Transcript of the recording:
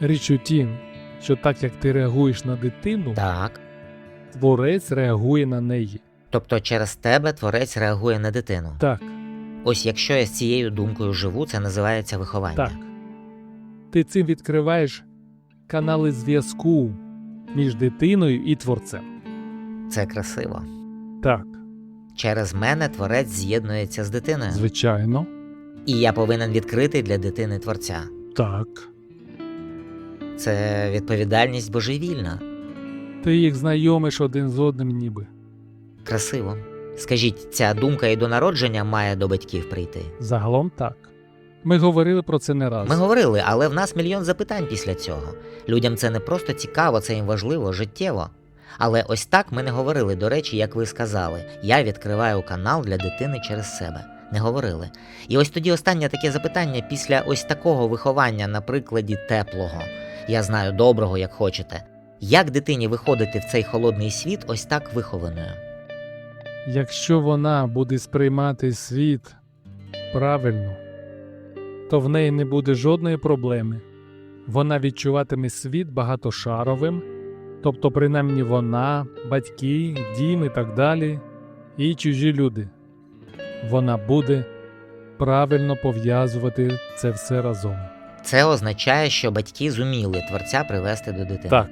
Річ у тім, що так як ти реагуєш на дитину, Так. творець реагує на неї. Тобто через тебе творець реагує на дитину. Так, Ось якщо я з цією думкою живу, це називається виховання. так. Ти цим відкриваєш канали зв'язку між дитиною і творцем. Це красиво. Так, Через мене творець з'єднується з дитиною. звичайно. І я повинен відкрити для дитини творця. Так. Це відповідальність божевільна. Ти їх знайомиш один з одним ніби. Красиво. Скажіть, ця думка і до народження має до батьків прийти. Загалом так. Ми говорили про це не раз. Ми говорили, але в нас мільйон запитань після цього. Людям це не просто цікаво, це їм важливо, життєво. Але ось так ми не говорили. До речі, як ви сказали, я відкриваю канал для дитини через себе. Не говорили. І ось тоді останнє таке запитання після ось такого виховання на прикладі теплого. Я знаю доброго, як хочете. Як дитині виходити в цей холодний світ ось так вихованою? Якщо вона буде сприймати світ правильно, то в неї не буде жодної проблеми. Вона відчуватиме світ багатошаровим, тобто, принаймні вона, батьки, дім і так далі, і чужі люди. Вона буде правильно пов'язувати це все разом. Це означає, що батьки зуміли творця привести до дитини. Так,